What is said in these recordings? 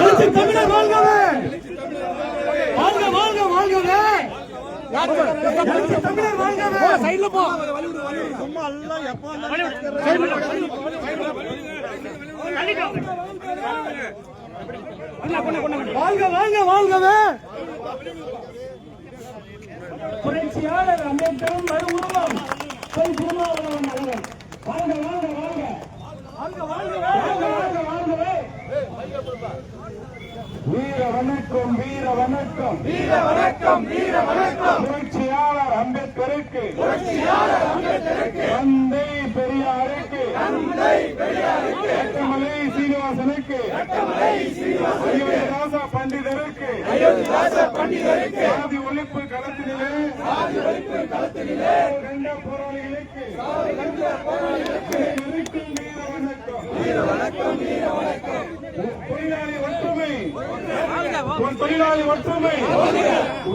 எழுச்சி தமிழர் வாழ்கவே. வாழ்க வாழ்க வாழ்கவே. எழுச்சி தமிழர் வாழ்கவே. சைடுல போ வாழ்க வாழ்க வாழ்கவே. புரட்சியாளர் அம்பேத்கரும் மறு உருவம் பொய் திருமாவளவன் நகரம் வாழ்க வாழ்க வாழ்க. வாழ்க வாழ்க வாழ்க வாழ்கவே வீர வணக்கம் வீர வணக்கம். வீர வணக்கம் வீர வணக்கம். புரட்சியாளர் அம்பேத்கருக்கு. புரட்சியாளர் அம்பேத்கருக்கு. தந்தை பெரியாருக்கு. தந்தை பெரியாருக்கு. ரத்தமலை சீனிவாசனுக்கு. ரத்தமலை சீனிவாசன் அயோத்திதாச பண்டிதருக்கு. அயோத்திதாச பண்டிதருக்கு. சாதி ஒழிப்பு களத்திலே சாதி ஒழிப்பு களத்திலே கண்ட போராளிகளுக்கு. கண்ட போராளிகளுக்கு. வீர வணக்கம். வீர வணக்கம் வீர வணக்கம் தொழிலாளி ஒற்றுமை ஒரு தொழிலாளி ஒற்றுமை.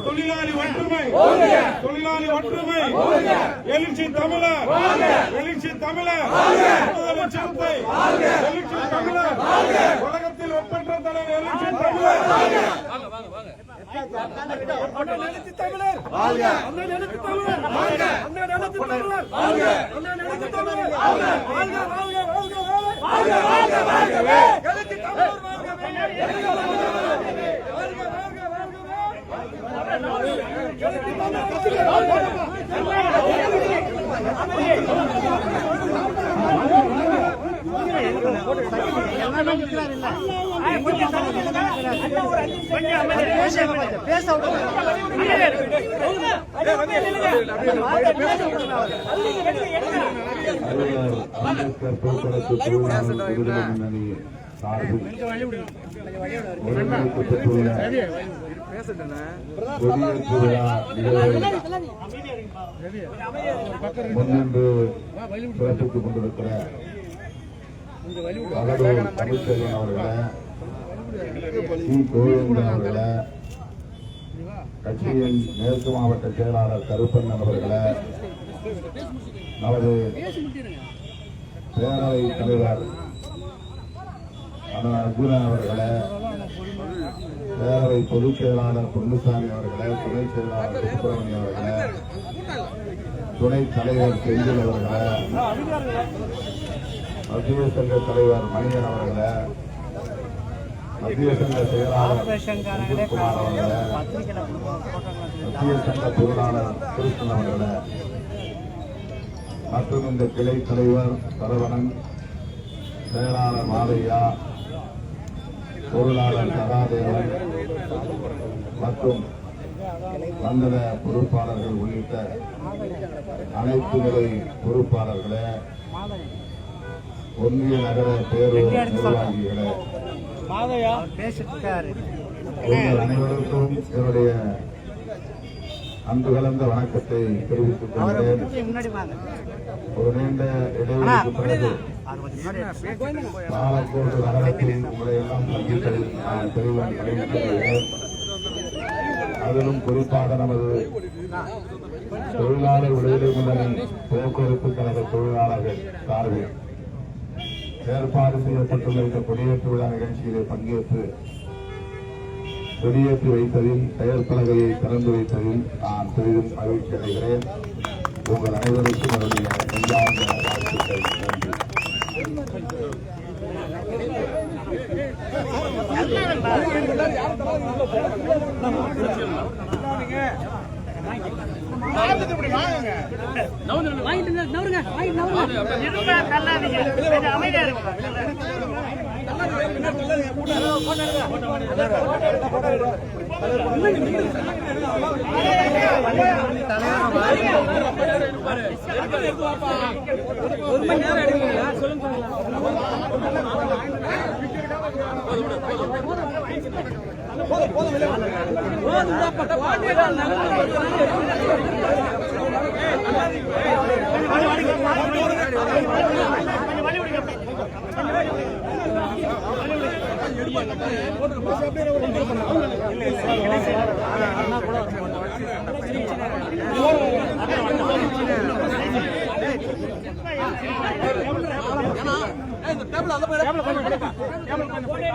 தொழிலாளி ஒற்றுமை. தொழிலாளி ஒற்றுமை. எழுச்சி தமிழர். எழுச்சி தமிழர். சிறுத்தை எழுச்சி தமிழர். உலகத்தில் ஒப்பற்ற தலைவர் எழுச்சி தமிழர். எழுச்சி தமிழர். வாழ்க அண்ணன் எழுச்சி தமிழர் வாழ்க அண்ணன் எழுச்சி தமிழர் வாழ்க அண்ணன் எழுச்சி தமிழர் வாழ்க வாழ்க வாழ்க வாழ்க வாழ்க வாழ்க வாழ்கவே எழுச்சி தமிழர் வாழ்கவே எழுச்சி தமிழர் வாழ்கவே வாழ்க வாழ்க வாழ்கவே எழுச்சி தமிழர் அறிஞர் அம்பேத்கர் போக்குவரத்து தொழிலாளர் விடுதலை முன்னணி சார்பில் ஒருங்கிணைக்கப்பட்டுள்ள கொடியேற்று விழா நிகழ்வை முன்னின்று சிறப்பித்துக் கொண்டிருக்கிற தமிழ்ச்செல்வன் அவர்களை சி கோவிந்தன் கட்சியின் மேற்கு மாவட்ட செயலாளர் கருப்பண்ணன் அவர்களை நமது பேரவை தலைவர் அண்ணன் அர்ஜுனன் அவர்களை பேரவை பொதுச் செயலாளர் பொன்னுசாமி அவர்களை துணை செயலாளர் சுப்பிரமணியம் அவர்களை துணை தலைவர் செந்தில் அவர்களை மத்திய சங்க தலைவர் மணியன் அவர்களை மத்திய சங்க செயலாளர் மத்திய சங்க பொருளாளர் கிருஷ்ணன் மற்றும் இந்த கிளை தலைவர் சரவணன் செயலாளர் மாதையா பொருளாளர் சகாதேவன் மற்றும் மண்டல பொறுப்பாளர்கள் உள்ளிட்ட அனைத்து நிலை பொறுப்பாளர்களே ஒன்றிய நகர பேரூர் நிர்வாகிகளே. உங்கள் அனைவருக்கும் என்னுடைய அன்பு கலந்த வணக்கத்தை தெரிவித்துக் கொள்கிறேன். ஒரு நீண்ட இடைவெளிக்கு பிறகு பாலக்கோடு நகரத்தில் உங்களை எல்லாம் நான் பெரிதும் மகிழ்ச்சியடைகிறேன் அதிலும் குறிப்பாக நமது தொழிலாளர் விடுதலை முன்னணி போக்குவரத்து கழக தொழிலாளர்கள் சார்பில் ஏற்பாடு செய்யப்பட்டுள்ள இந்த கொடியேற்று விழா நிகழ்ச்சியிலே பங்கேற்று கொடியேற்றி வைத்ததில் செயற்பலகையை திறந்து வைத்ததில் நான் பெரிதும் மகிழ்ச்சி அடைகிறேன். உங்கள் அனைவருக்கும் வாழ்த்துக்கள். நன்றி. வாங்க. ஒரு மணி நேரம் எடுக்கீங்களா சொல்லுங்க போதும் போதும். ஏன்னா இந்த டேபிள் அந்த மாதிரி போட்டு